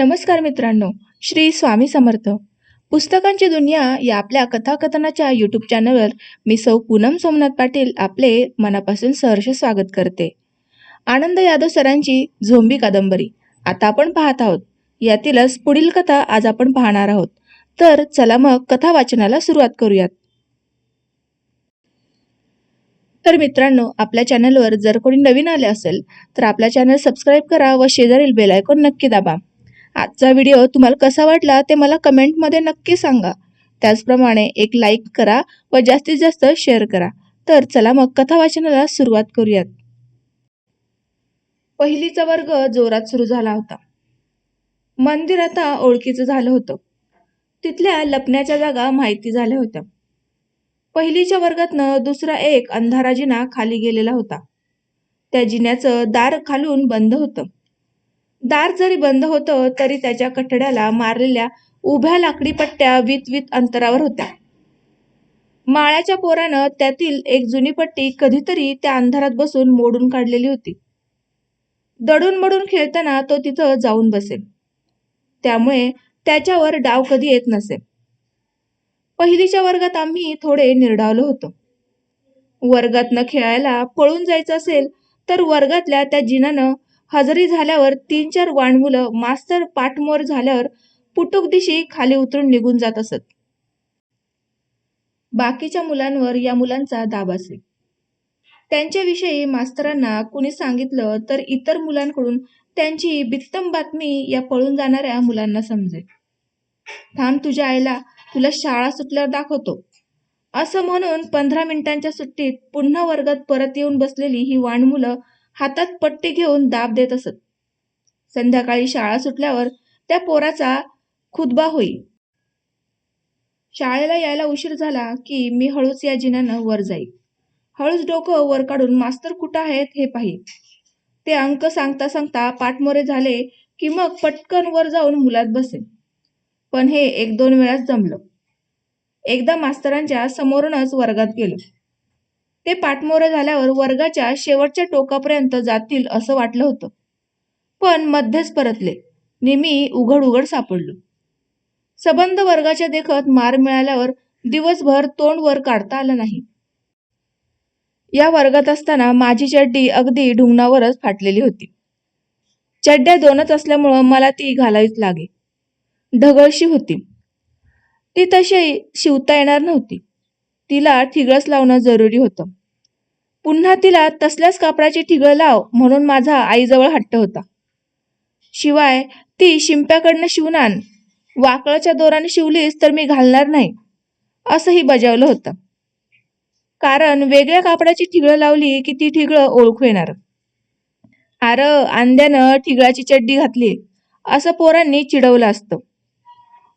नमस्कार मित्रांनो श्री स्वामी समर्थ. पुस्तकांची दुनिया या आपल्या कथाकथनाच्या यूट्यूब चॅनलवर मी सौ पूनम सोमनाथ पाटील आपले मनापासून सहर्ष स्वागत करते. आनंद यादव सरांची झोंबी कादंबरी आता आपण पाहत आहोत. यातीलच पुढील कथा आज आपण पाहणार आहोत. तर चला मग कथा वाचनाला सुरुवात करूयात. तर मित्रांनो आपल्या चॅनलवर जर कोणी नवीन आले असेल तर आपल्या चॅनल सबस्क्राईब करा व शेजारील बेल आयकॉन नक्की दाबा. आजचा व्हिडिओ तुम्हाला कसा वाटला ते मला कमेंटमध्ये नक्की सांगा. त्याचप्रमाणे एक लाईक करा व जास्तीत जास्त शेअर करा. तर चला मग कथा वाचनाला सुरुवात करूयात. पहिलीचा वर्ग जोरात सुरू झाला होता. मंदिर आता ओळखीचं झालं होतं. तिथल्या लपण्याच्या जागा माहिती झाल्या होत्या. पहिलीच्या वर्गातनं दुसरा एक अंधारा जिना खाली गेलेला होता. त्या जिन्याचं दार खालून बंद होतं. दार जरी बंद होतं तरी त्याच्या कठड्याला मारलेल्या उभ्या लाकडी पट्ट्या वीत अंतरावर होत्या. माळ्याच्या पोरानं त्यातील एक जुनी पट्टी कधीतरी त्या अंधारात बसून मोडून काढलेली होती. दडून मडून खेळताना तो तिथं जाऊन बसेल. त्यामुळे त्याच्यावर डाव कधी येत नसे पहिलीच्या वर्गात आम्ही थोडे निर्डावलो होतो. वर्गातनं खेळायला पळून जायचं असेल तर वर्गातल्या त्या जिनानं हजरी झाल्यावर तीन चार वाणमुलं मास्तर पाठमोर झाल्यावर पुटुक दिशी खाली उतरून निघून जात असत. बाकीच्या मुलांवर या मुलांचा दाब असे. त्यांच्याविषयी मास्तरांना कुणी सांगितलं तर इतर मुलांकडून त्यांची बित्तम बातमी या पळून जाणाऱ्या मुलांना समजे थांब तुझ्या आईला तुला शाळा सुटल्यावर दाखवतो. असं म्हणून पंधरा मिनिटांच्या सुट्टीत पुन्हा वर्गात परत येऊन बसलेली ही वाण मुलं हातात पट्टी घेऊन दाब देत असत. संध्याकाळी शाळा सुटल्यावर त्या पोराचा खुदबा होई. शाळेला यायला उशीर झाला की मी हळूच या जिन्यानं वर जाई. हळूच डोकं वर काढून मास्तर कुठं आहेत हे पाहि. ते अंक सांगता सांगता पाठमोरे झाले की मग पटकन वर जाऊन मुलात बसे. पण हे एक दोन वेळाच जमलं. एकदा मास्तरांच्या समोरूनच वर्गात गेलो. ते पाठमोरं झाल्यावर वर्गाच्या शेवटच्या टोकापर्यंत जातील असं वाटलं होतं. पण मध्येच परतले. नेहमी उघड उघड सापडलो. सबंध वर्गाच्या देखत मार मिळाल्यावर दिवसभर तोंड वर काढता आलं नाही. या वर्गात असताना माझी चड्डी अगदी ढुंगणावरच फाटलेली होती. चड्ड्या दोनच असल्यामुळं मला ती घालावीच लागे. ढगळशी होती. ती तशी शिवता येणार नव्हती. तिला ठिगळस लावणं जरुरी होतं. पुन्हा तिला तसल्याच कापडाची ठिगळ लाव म्हणून माझा आईजवळ हट्ट होता. शिवाय ती शिंप्याकडनं शिवून आण. वाकळच्या दोराने शिवलीस तर मी घालणार नाही. असंही बजावलं होतं. कारण वेगळ्या कापडाची ठिगळं लावली की ती ठिगळं ओळखू येणार. आर आंद्यानं ठिगळाची चड्डी घातली. असं पोरांनी चिडवलं असतं.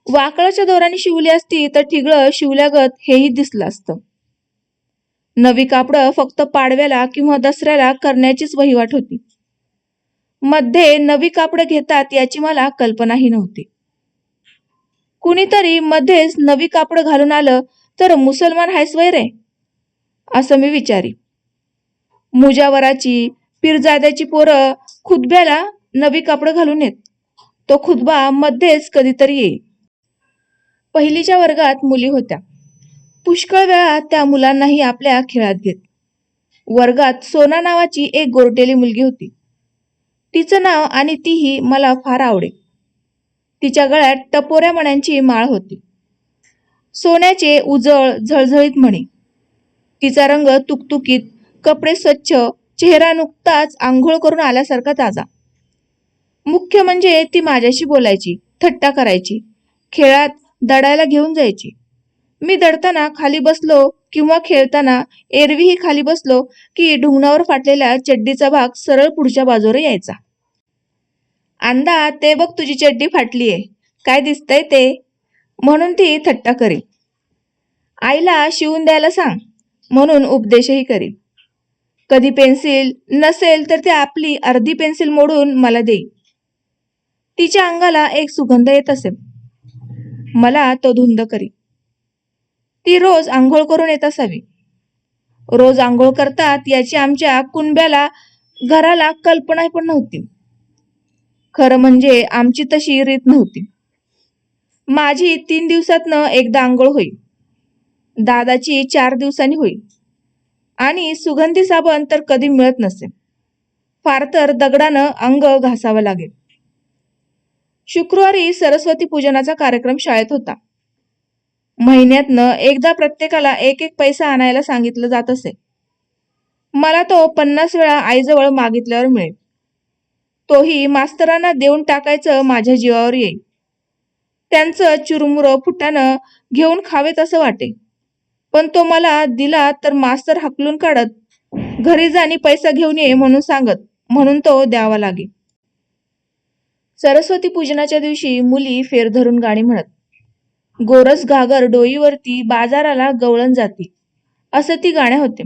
वाकळच्या दोराने शिवली असती तर ठिगळं शिवल्यागत हेही दिसलं असतं. नवी कापडं फक्त पाडव्याला किंवा दसऱ्याला करण्याचीच वहिवाट होती. मध्ये नवी कापडं घेतात याची मला कल्पनाही नव्हती. कुणीतरी मध्येच नवी कापडं घालून आलं तर मुसलमान हायस रे असं मी विचारी. मुजावराची पिरजाद्याची पोरं खुतब्याला नवी कापडं घालून येत. तो खुतबा मध्येच कधीतरी येई पहिलीच्या वर्गात मुली होत्या. पुष्कळ वेळा त्या मुलांनाही आपल्या खेळात घेत. वर्गात सोना नावाची एक गोरटेली मुलगी होती. तिचं नाव आणि तीही मला फार आवडे. तिच्या गळ्यात टपोऱ्या मण्यांची माळ होती. सोन्याचे उजळ झळझळीत म्हणे. तिचा रंग तुकतुकीत कपडे स्वच्छ चेहरा नुकताच आंघोळ करून आल्यासारखा ताजा. मुख्य म्हणजे ती माझ्याशी बोलायची थट्टा करायची. खेळात दडायला घेऊन जायची. मी दडताना खाली बसलो किंवा खेळताना एरवीही खाली बसलो की ढुंगणावर फाटलेल्या चड्डीचा भाग सरळ पुढच्या बाजूवर यायचा. अंदा ते बघ तुझी चड्डी फाटलीये. काय दिसतंय ते? म्हणून ती थट्टा करी. आईला शिवून द्यायला सांग म्हणून उपदेशही करी. कधी पेन्सिल नसेल तर ती आपली अर्धी पेन्सिल मोडून मला देई तिच्या अंगाला एक सुगंध येत असे. मला तो धुंद करी. ती रोज आंघोळ करून येत असावी. रोज आंघोळ करतात याची आमच्या कुणब्याला घराला कल्पना पण नव्हती. खरं म्हणजे आमची तशी रीत नव्हती. माझी तीन दिवसातनं एकदा आंघोळ होईल दादाची चार दिवसांनी होईल आणि सुगंधी साबण तर कधी मिळत नसे. फार तर दगडानं अंग घासावं लागेल. शुक्रवारी सरस्वती पूजनाचा कार्यक्रम शाळेत होता. महिन्यातनं एकदा प्रत्येकाला एक एक पैसा आणायला सांगितलं जात असे. मला तो पन्नास वेळा आईजवळ मागितल्यावर मिळेल. तोही मास्तरांना देऊन टाकायचं माझ्या जीवावर येईल. त्यांचं चुरमुरं फुटानं घेऊन खावेत असं वाटे पण तो मला दिला तर मास्तर हकलून काढत घरी जाणी पैसा घेऊन ये म्हणून सांगत म्हणून तो द्यावा लागेल. सरस्वती पूजनाच्या दिवशी मुली फेर धरून गाणी म्हणत गोरस घागर डोईवरती बाजाराला गवळण जाती. असं ती गाणे होते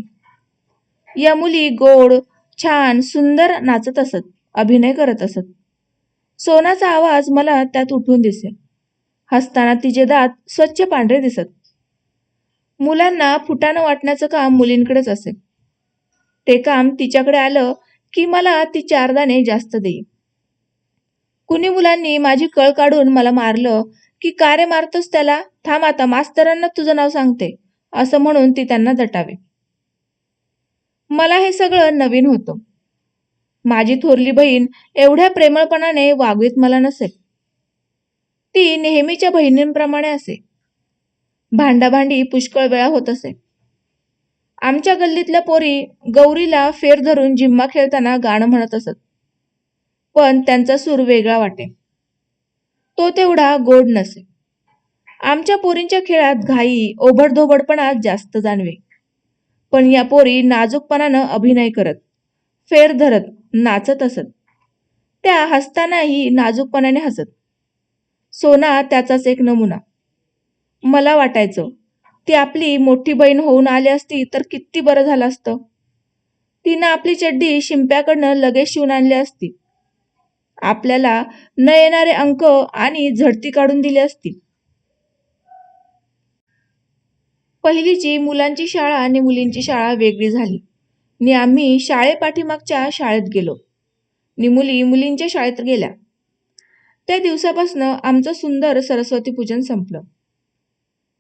या मुली गोड छान सुंदर नाचत असत अभिनय करत असत. सोनाचा आवाज मला त्यात उठून दिसे. हसताना तिचे दात स्वच्छ पांढरे दिसत. मुलांना फुटाणं वाटण्याचं काम मुलींकडेच असे. ते काम तिच्याकडे आलं की मला ती चार दाणे जास्त देई कुणी मुलांनी माझी कळ काढून मला मारलं की का रे मारतोस त्याला? थांब आता मास्तरांना तुझं नाव सांगते असं म्हणून ती त्यांना दटावे. मला हे सगळं नवीन होतं. माझी थोरली बहीण एवढ्या प्रेमळपणाने वागवीत मला नसेल. ती नेहमीच्या बहिणींप्रमाणे असे. भांडाभांडी पुष्कळ वेळा होत असे. आमच्या गल्लीतल्या पोरी गौरीला फेर धरून जिम्मा खेळताना गाणं म्हणत असत. पण त्यांचा सूर वेगळा वाटे. तो तेवढा गोड नसे. आमच्या पोरींच्या खेळात घाई ओबडधोबडपणा जास्त जाणवे. पण या पोरी नाजूकपणानं अभिनय करत फेर धरत नाचत असत. त्या हसतानाही नाजूकपणाने हसत. सोना त्याचाच एक नमुना. मला वाटायचं ती आपली मोठी बहीण होऊन आली असती तर किती बरं झालं असतं. तिनं आपली चड्डी शिंप्याकडनं लगेच शिवून आणली असती. आपल्याला न येणारे अंक आणि झडती काढून दिले असतील. पहिलीची मुलांची शाळा आणि मुलींची शाळा वेगळी झाली. नि आम्ही शाळेपाठीमागच्या शाळेत गेलो. नि मुली मुलींच्या शाळेत गेल्या. त्या दिवसापासनं आमचं सुंदर सरस्वती पूजन संपलं.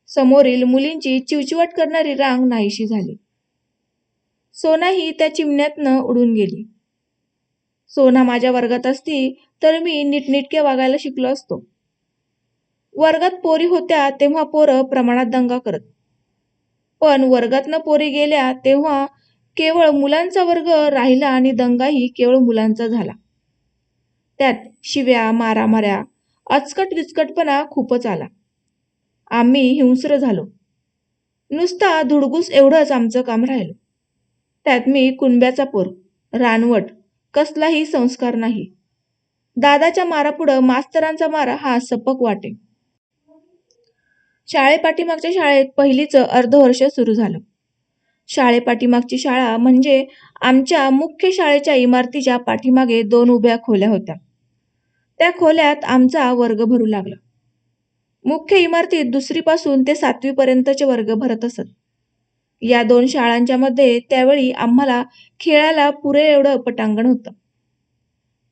समोरील मुलींची चिवचिवाट करणारी रांग नाहीशी झाली. सोनाही त्या चिमण्यातनं उडून गेली. सोना माझ्या वर्गात असती तर मी नीटनीटके वागायला शिकलो असतो. वर्गात पोरी होत्या तेव्हा पोरं प्रमाणात दंगा करत. पण वर्गातनं पोरी गेल्या तेव्हा केवळ मुलांचा वर्ग राहिला आणि दंगाही केवळ मुलांचा झाला. त्यात शिव्या मारामाऱ्या अचकट विचकटपणा खूपच आला. आम्ही हिंस्र झालो. नुसता धुडगूस एवढंच आमचं काम राहिलं. त्यात मी कुणब्याचा पोर रानवट कसलाही संस्कार नाही. दादाच्या मारापुढं मास्तरांचा मारा हा सपक वाटे. शाळेपाठीमागच्या शाळेत पहिलीचं अर्धवर्ष सुरू झालं. शाळेपाठीमागची शाळा म्हणजे आमच्या मुख्य शाळेच्या इमारतीच्या पाठीमागे दोन उभ्या खोल्या होत्या. त्या खोल्यात आमचा वर्ग भरू लागला. मुख्य इमारतीत दुसरीपासून ते सातवीपर्यंतचे वर्ग भरत असत. या दोन शाळांच्या मध्ये त्यावेळी आम्हाला खेळायला पुरे एवढं पटांगण होतं.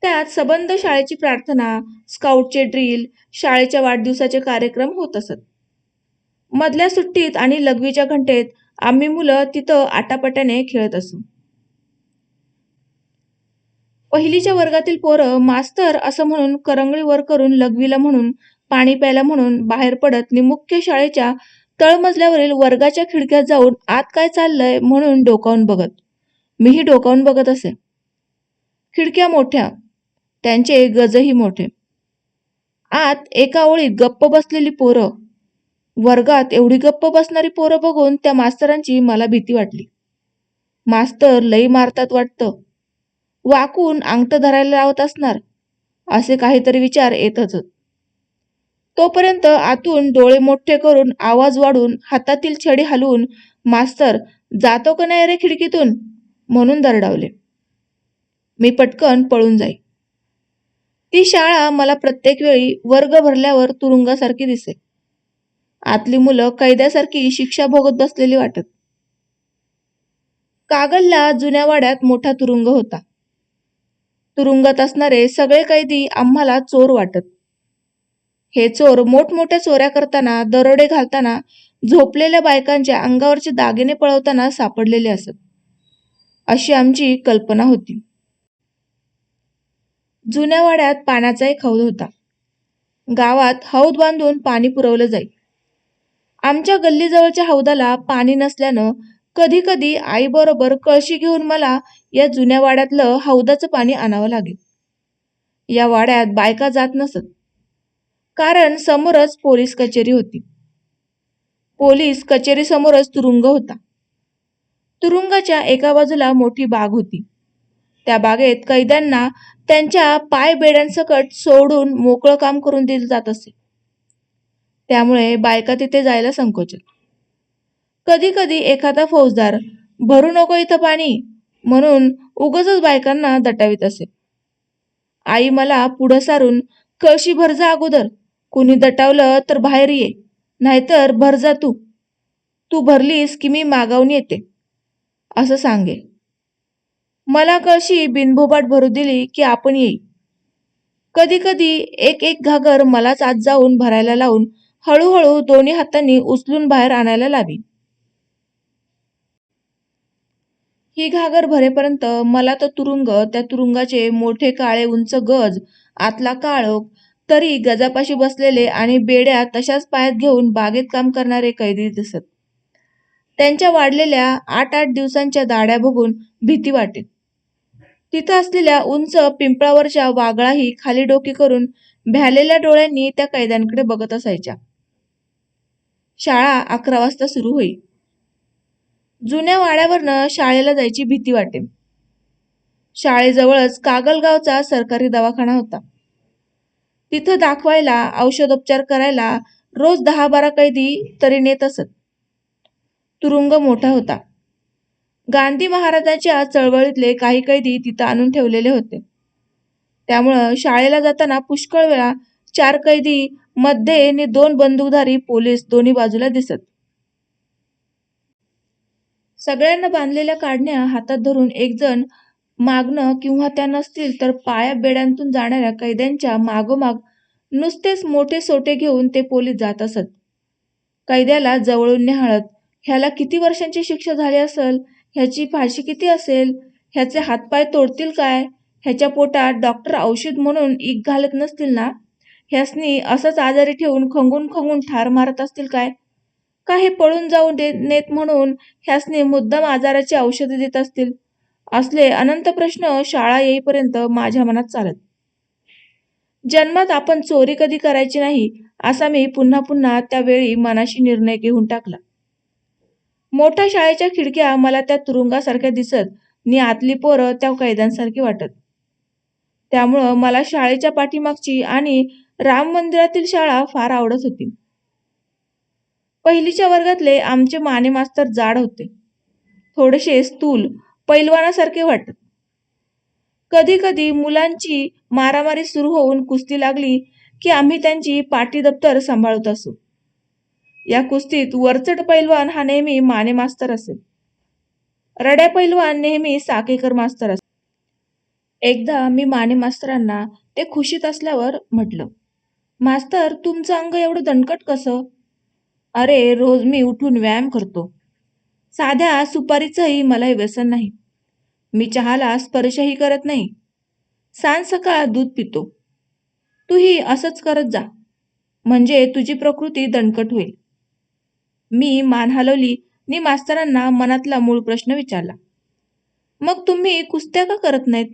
त्यात सबंध शाळेची प्रार्थना स्काउटचे ड्रिल शाळेच्या वाढदिवसाचे कार्यक्रम होत असत. मधल्या सुट्टीत आणि लघवीच्या घंटेत आम्ही मुलं तिथं आटापट्याने खेळत असू. पहिलीच्या वर्गातील पोरं मास्तर असं म्हणून करंगळी वर करून लघवीला म्हणून पाणी प्यायला म्हणून बाहेर पडत नि मुख्य शाळेच्या तळमजल्यावरील वर्गाच्या खिडक्यात जाऊन आत काय चाललंय म्हणून डोकावून बघत. मीही डोकावून बघत असे. खिडक्या मोठ्या त्यांचे गजही मोठे. आत एका ओळीत गप्प बसलेली पोरं. वर्गात एवढी गप्प बसणारी पोरं बघून त्या मास्तरांची मला भीती वाटली. मास्तर लई मारतात वाटतं. वाकून अंगठ धरायला लावत असणार असे काहीतरी विचार येतच. तोपर्यंत आतून डोळे मोठे करून आवाज वाढून हातातील छडी हलवून मास्तर जातो का नाही रे खिडकीतून? म्हणून दरडावले. मी पटकन पळून जाई. ती शाळा मला प्रत्येक वेळी वर्ग भरल्यावर तुरुंगासारखी दिसे. आतली मुलं कैद्यासारखी शिक्षा भोगत बसलेली वाटत. कागलला जुन्या वाड्यात मोठा तुरुंग होता. तुरुंगात असणारे सगळे कैदी आम्हाला चोर वाटत. हे चोर मोठमोठ्या चोऱ्या करताना दरोडे घालताना झोपलेल्या बायकांच्या अंगावरचे दागिने पळवताना सापडलेले असत. अशी आमची कल्पना होती. जुन्या वाड्यात पाण्याचा एक हौद होता. गावात हौद बांधून पाणी पुरवलं जाई. आमच्या गल्लीजवळच्या हौदाला पाणी नसल्यानं कधी कधी आईबरोबर कळशी घेऊन मला या जुन्या वाड्यातलं हौदाचं पाणी आणावं लागेल. या वाड्यात बायका जात नसत. कारण समोरच पोलीस कचेरी होती. पोलीस कचेरी समोरच तुरुंग होता. तुरुंगाच्या एका बाजूला मोठी बाग होती. त्या बागेत कैद्यांना त्यांच्या पाय बेड्यांसकट सोडून मोकळं काम करून दिलं जात असे. त्यामुळे बायका तिथे जायला संकोचत. कधी कधी एखादा फौजदार भरू नको इथं पाणी म्हणून उगच बायकांना दटावीत असे. आई मला पुढं सारून कळशी भर जा अगोदर. कुणी दटावलं तर बाहेर ये नाहीतर भर जा तू. तू भरलीस की मी मागावून येते असं सांगे मला कळशी बिनभोबाट भरू दिली की आपण येई. कधी कधी एक एक घागर मलाच आत जाऊन भरायला लावून हळूहळू दोन्ही हातांनी उचलून बाहेर आणायला लावी. ही घागर भरेपर्यंत मला तर तुरुंग त्या तुरुंगाचे मोठे काळे उंच गज आतला काळोख तरी गजापाशी बसलेले आणि बेड्या तशाच पायात घेऊन बागेत काम करणारे कैदी दिसत. त्यांच्या वाढलेल्या आठ आठ दिवसांच्या दाड्या बघून भीती वाटे. तिथं असलेल्या उंच पिंपळावरच्या वागळाही खाली डोकी करून भ्यालेल्या डोळ्यांनी त्या कैद्यांकडे बघत असायच्या. शाळा अकरा वाजता सुरू होई. जुन्या वाड्यावरनं शाळेला जायची भीती वाटे. शाळेजवळच कागलगावचा सरकारी दवाखाना होता. तिथं दाखवायला औषधोपचार करायला रोज दहा बारा कैदी तरी नेत असत. तुरुंग मोठा होता. गांधी महाराजांच्या चळवळीतले काही कैदी तिथं आणून ठेवलेले होते. त्यामुळं शाळेला जाताना पुष्कळ वेळा चार कैदी मध्ये आणि दोन बंदूकधारी पोलीस दोन्ही बाजूला दिसत. सगळ्यांना बांधलेल्या काढण्या हातात धरून एक जण मागणं किंवा त्या नसतील तर पाया बेड्यांतून जाणाऱ्या कैद्यांच्या मागोमाग नुसतेच मोठे सोटे घेऊन ते पोलीस जात असत. कैद्याला जवळून निहाळत ह्याला किती वर्षांची शिक्षा झाली असेल? ह्याची फाशी किती असेल? ह्याचे हातपाय तोडतील काय? ह्याच्या पोटात डॉक्टर औषध म्हणून ईक घालत नसतील ना? ह्यासनी असंच आजारी ठेवून खंगून खंगून ठार मारत असतील काय? का हे पळून जाऊ दे नेत म्हणून ह्यासनी मुद्दाम आजाराची औषधे देत असतील? असले अनंत प्रश्न शाळा येईपर्यंत माझ्या मनात चालत. जन्मात आपण चोरी कधी करायची नाही असा मी पुन्हा पुन्हा त्यावेळी मनाशी निर्णय घेऊन टाकला. मोठ्या शाळेच्या खिडक्या मला त्या तुरुंगासारख्या दिसत नि आतली पोरं त्या कैद्यांसारखी वाटत. त्यामुळं मला शाळेच्या पाठीमागची आणि राम मंदिरातील शाळा फार आवडत होती. पहिलीच्या वर्गातले आमचे माने मास्तर जाड होते. थोडेसे स्थूल पैलवानासारखे वाटत. कधी कधी मुलांची मारामारी सुरू होऊन कुस्ती लागली की आम्ही त्यांची पाठी दप्तर सांभाळत असू. या कुस्तीत वरचढ पैलवान हा नेहमी माने मास्तर असेल. रड्या पैलवान नेहमी साकेकर मास्तर असेल. एकदा मी माने मास्तरांना ते खुशीत असल्यावर म्हटलं मास्तर तुमचं अंग एवढं दणकट कसं? अरे रोज मी उठून व्यायाम करतो. साध्या सुपारीचंही मला व्यसन नाही. मी चहाला स्पर्शही करत नाही. सांज सकाळ दूध पितो? तूही असंच करत जा. म्हणजे तुझी प्रकृती दणकट होईल. मी मान हलवली नि मास्तरांना मनातला मूळ प्रश्न विचारला. मग तुम्ही कुस्त्या का करत नाहीत?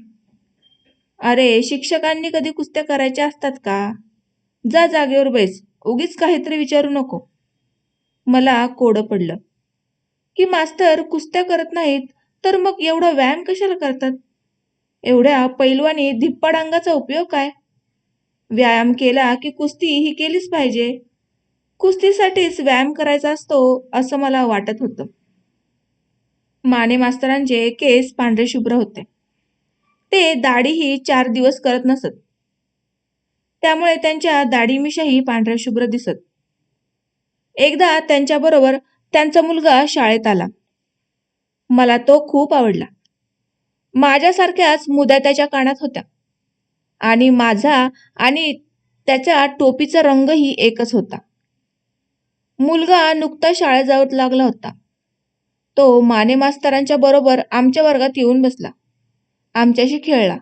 अरे शिक्षकांनी कधी कुस्त्या करायच्या असतात का? जा जागेवर बैस उगीच काहीतरी विचारू नको. मला कोडं पडलं. की मास्तर कुस्त्या करत नाहीत तर मग एवढा व्यायाम कशाला करतात? एवढ्या पैलवानी धिप्पाड अंगाचा उपयोग काय? व्यायाम केला की कुस्ती ही केलीच पाहिजे. कुस्तीसाठीच व्यायाम करायचा असतो असं मला वाटत होतं. माने मास्तरांचे केस पांढरे शुभ्र होते. ते दाढीही चार दिवस करत नसत. त्यामुळे त्यांच्या दाढीमिशाही पांढऱ्या शुभ्र दिसत. एकदा त्यांच्याबरोबर त्यांचा मुलगा शाळेत आला. मला तो खूप आवडला. माझ्यासारख्याच मुद्या त्याच्या कानात होत्या. आणि माझा आणि त्याच्या टोपीचा रंगही एकच होता. मुलगा नुकता शाळेत जाऊ लागला होता. तो माने मास्तरांच्या बरोबर आमच्या वर्गात येऊन बसला. आमच्याशी खेळला.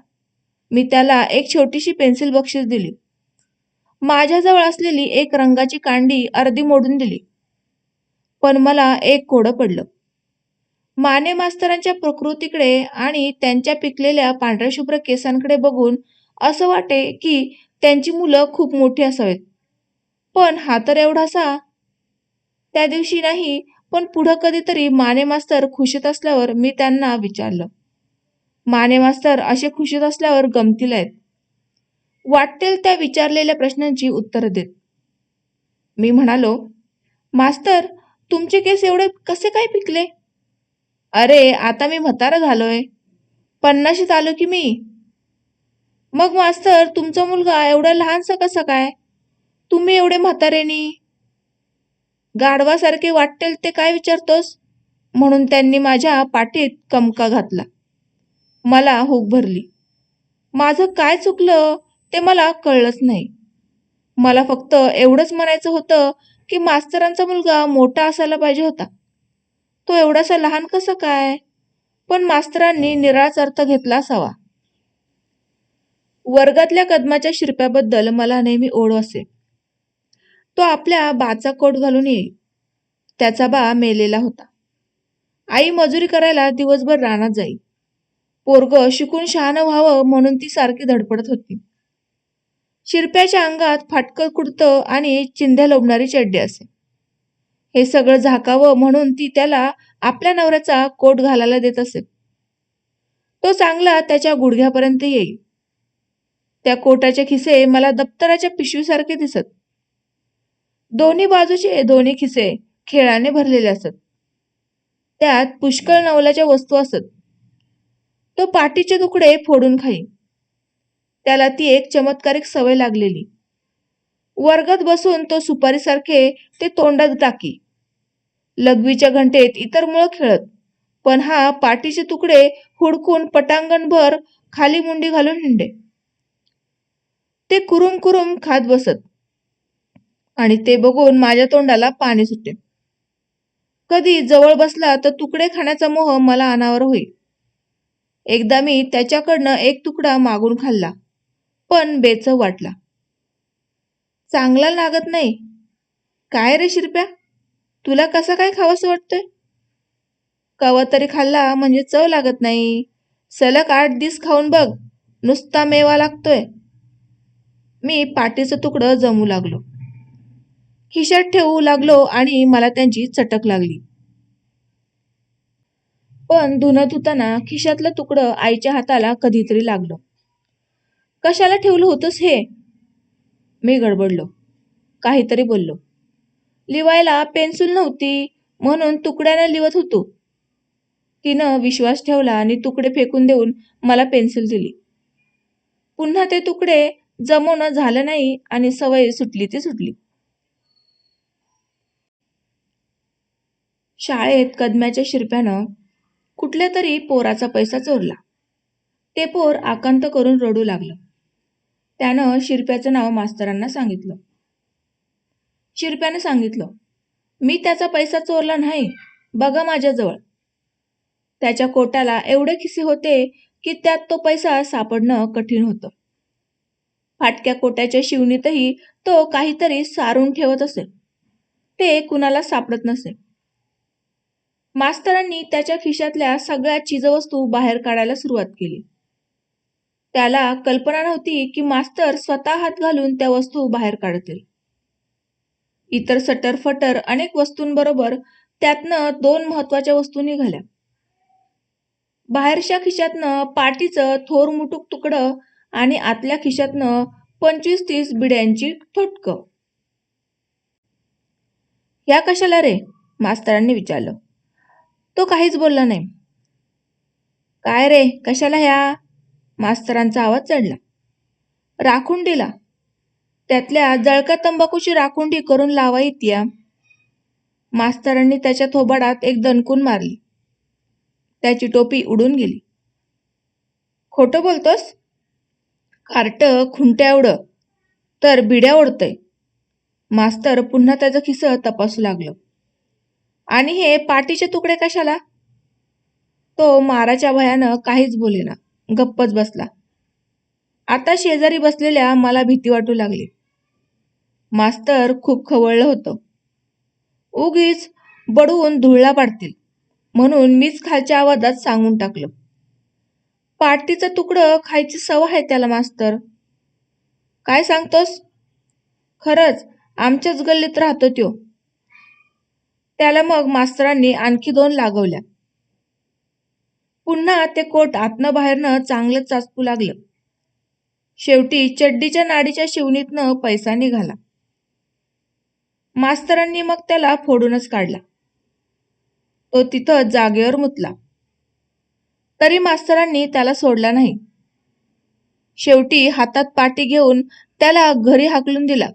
मी त्याला एक छोटीशी पेन्सिल बक्षीस दिली. माझ्याजवळ असलेली एक रंगाची कांडी अर्धी मोडून दिली. पण मला एक कोडं पडलं. माने मास्तरांच्या प्रकृतीकडे आणि त्यांच्या पिकलेल्या पांढऱ्या शुभ्र केसांकडे बघून असं वाटे की त्यांची मुलं खूप मोठी असावेत. पण हा तर एवढासा? त्या दिवशी नाही पण पुढं कधीतरी माने मास्तर खुशीत असल्यावर मी त्यांना विचारलं. माने मास्तर असे खुशीत असल्यावर गमतील आहेत. वाटेल त्या विचारलेल्या प्रश्नांची उत्तरं देत. मी म्हणालो मास्तर तुमचे केस एवढे कसे काय पिकले? अरे आता मी म्हातारा झालोय. पन्नाशीत आलो की मी. मग मास्तर तुमचा मुलगा एवढा लहानसा कसा काय? तुम्ही एवढे म्हातारेनी. गाढवासारखे वाटेल ते काय विचारतोस? म्हणून त्यांनी माझ्या पाठीत कमका घातला. मला हुक भरली. माझं काय चुकलं ते मला कळलंच नाही. मला फक्त एवढंच म्हणायचं होतं की मास्तरांचा मुलगा मोठा असायला पाहिजे होता. तो एवढासा लहान कसं काय? पण मास्तरांनी निराळाच अर्थ घेतला असावा. वर्गातल्या कदमाच्या शिरप्याबद्दल मला नेहमी ओढ असे. तो आपल्या बाचा कोट घालून येईल. त्याचा बा मेलेला होता. आई मजुरी करायला दिवसभर रानात जाई. पोरग शिकून शहाणं व्हावं म्हणून ती सारखी धडपडत होती. शिरप्याच्या अंगात फाटकं कुडतं आणि चिंध्या लोंबणारी चड्डी असे. हे सगळं झाकावं म्हणून ती त्याला आपल्या नवऱ्याचा कोट घालायला देत असे. तो चांगला त्याच्या गुडघ्यापर्यंत येईल. त्या कोटाचे खिसे मला दप्तराच्या पिशवीसारखे दिसत. दोन्ही बाजूचे दोन्ही खिसे खेळाने भरलेले असत. त्यात पुष्कळ नवलाच्या वस्तू असत. तो पाठीचे तुकडे फोडून खाई त्याला ती एक चमत्कारिक सवय लागलेली. वर्गात बसून तो सुपारीसारखे ते तोंडात टाकी. लघवीच्या घंटेत इतर मुळं खेळत पण हा पाठीचे तुकडे हुडकून पटांगणभर खाली मुंडी घालून हिंडे. ते कुरुम कुरुम खात बसत आणि ते बघून माझ्या तोंडाला पाणी सुटे कधी जवळ बसला तर तुकडे खाण्याचा मोह मला अनावर होईल. एकदा मी त्याच्याकडनं एक तुकडा मागून खाल्ला. पण बेचव वाटला. चांगला लागत नाही. काय रे शिरप्या? तुला कसा काय खावंसं वाटतंय? कवा तरी खाल्ला म्हणजे चव लागत नाही. सलग आठ दिस खाऊन बघ नुसता मेवा लागतोय. मी पाटीचं तुकडं जमू लागलो. खिशात ठेवू लागलो आणि मला त्यांची चटक लागली. पण धुणं धुताना खिशातलं तुकडं आईच्या हाताला कधीतरी लागलं. कशाला ठेवलं होतंस हे? मी गडबडलो. काहीतरी बोललो. लिवायला पेन्सिल नव्हती म्हणून तुकड्यानं लिवत होतो. तिनं विश्वास ठेवला आणि तुकडे फेकून देऊन मला पेन्सिल दिली. पुन्हा ते तुकडे जमवणं झालं नाही आणि सवय सुटली ती सुटली. शाळेत कदम्याच्या शिरप्यानं कुठल्या तरी पोराचा पैसा चोरला. ते पोर आकांत करून रडू लागलं. त्यानं शिरप्याचं नाव मास्तरांना सांगितलं. शिरप्यानं सांगितलं मी त्याचा पैसा चोरला नाही बघा माझ्याजवळ. त्याच्या कोटाला एवढे खिसे होते की त्यात तो पैसा सापडणं कठीण होतं. फाटक्या कोट्याच्या शिवणीतही तो काहीतरी सारून ठेवत असे. ते कुणाला सापडत नसे. मास्तरांनी त्याच्या खिशातल्या सगळ्या चीजवस्तू बाहेर काढायला सुरुवात केली. त्याला कल्पना नव्हती की मास्तर स्वतः हात घालून त्या वस्तू बाहेर काढतील. इतर सटर फटर अनेक वस्तूंबरोबर त्यातनं दोन महत्त्वाच्या वस्तू निघाल्या. बाहेरच्या खिशातनं पाटीचं थोर मुटूक तुकडं आणि आतल्या खिशातनं पंचवीस तीस बिड्यांची थोटक ह्या कशाला रे? मास्तरांनी विचारलं. तो काहीच बोलला नाही. काय रे? कशाला ह्या? मास्तरांचा आवाज चढला. राखुंडीला. त्यातल्या जळका तंबाखूची राखुंडी करून लावा येत्या मास्तरांनी त्याच्या थोबाडात एक दणकून मारली. त्याची टोपी उडून गेली. खोटं बोलतोस? कार्ट खुंट्या एवढं तर बिड्या ओढतंय. मास्तर पुन्हा त्याचं खिसं तपासू लागलं. आणि हे पाटीचे तुकडे कशाला? तो माराच्या भयानं काहीच बोलेना. गप्पच बसला. आता शेजारी बसलेल्या मला भीती वाटू लागली. मास्तर खूप खवळलं होतं. उगीच बडवून धुळला पाडतील म्हणून मीच खालच्या आवाजात सांगून टाकलं. पाटीचं तुकडं खायची सवय आहे त्याला मास्तर. काय सांगतोस? खरंच आमच्याच गल्लीत राहतो त्यो. त्याला मग मास्तरांनी आणखी दोन लागवल्या. पुन्हा ते कोट आतनं बाहेरनं चांगलं चाचपू लागलं. शेवटी चड्डीच्या नाडीच्या शिवणीतनं पैसा निघाला. मास्तरांनी मग त्याला फोडूनच काढला. तो तिथं जागेवर मुतला. तरी मास्तरांनी त्याला सोडला नाही. शेवटी हातात पाटी घेऊन त्याला घरी हाकलून दिला.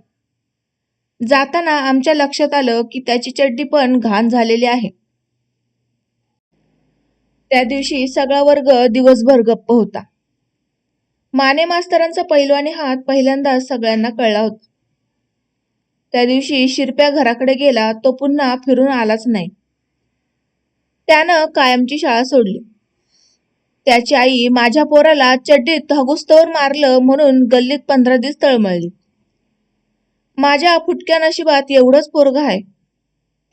जाताना आमच्या लक्षात आलं की त्याची चड्डी पण घाण झालेली आहे. त्या दिवशी सगळा वर्ग दिवसभर गप्प होता. माने मास्तरांचा पैलवानी हात पहिल्यांदाच सगळ्यांना कळला होता. त्या दिवशी शिरप्या घराकडे गेला तो पुन्हा फिरून आलाच नाही. त्यानं कायमची शाळा सोडली. त्याची आई माझ्या पोराला चड्डीत हगुस्तवर मारलं म्हणून गल्लीत पंधरा दिवस तळमळली माझ्या फुटक्या नशिबात एवढंच पोरग आहे.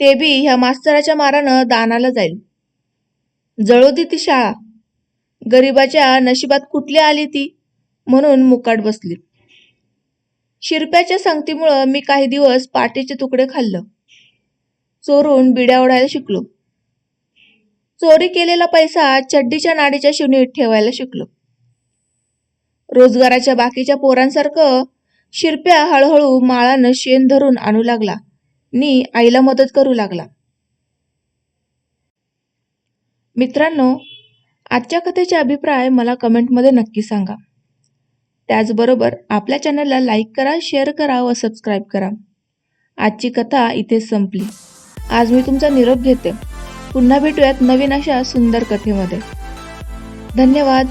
ते बी ह्या मास्तराच्या मारानं दानाला जाईल. जळू दे ती शाळा. गरिबाच्या नशिबात कुठली आली ती? म्हणून मुकाट बसली. शिरप्याच्या संगतीमुळं मी काही दिवस पाटीचे तुकडे खाल्लं. चोरून बिड्या ओढायला शिकलो. चोरी केलेला पैसा चड्डीच्या नाडीच्या शिवणीत ठेवायला शिकलो. रोजगाराच्या बाकीच्या पोरांसारखं शिरप्या हळूहळू माळानं शेण धरून आणू लागला. नी आईला मदत करू लागला. मित्रांनो आजच्या कथेचे अभिप्राय मला कमेंटमध्ये नक्की सांगा. त्याचबरोबर आपल्या चॅनलला लाईक करा शेअर करा व सबस्क्राईब करा. आजची कथा इथे संपली. आज मी तुमचा निरोप घेते. पुन्हा भेटूयात नवीन अशा सुंदर कथेमध्ये. धन्यवाद.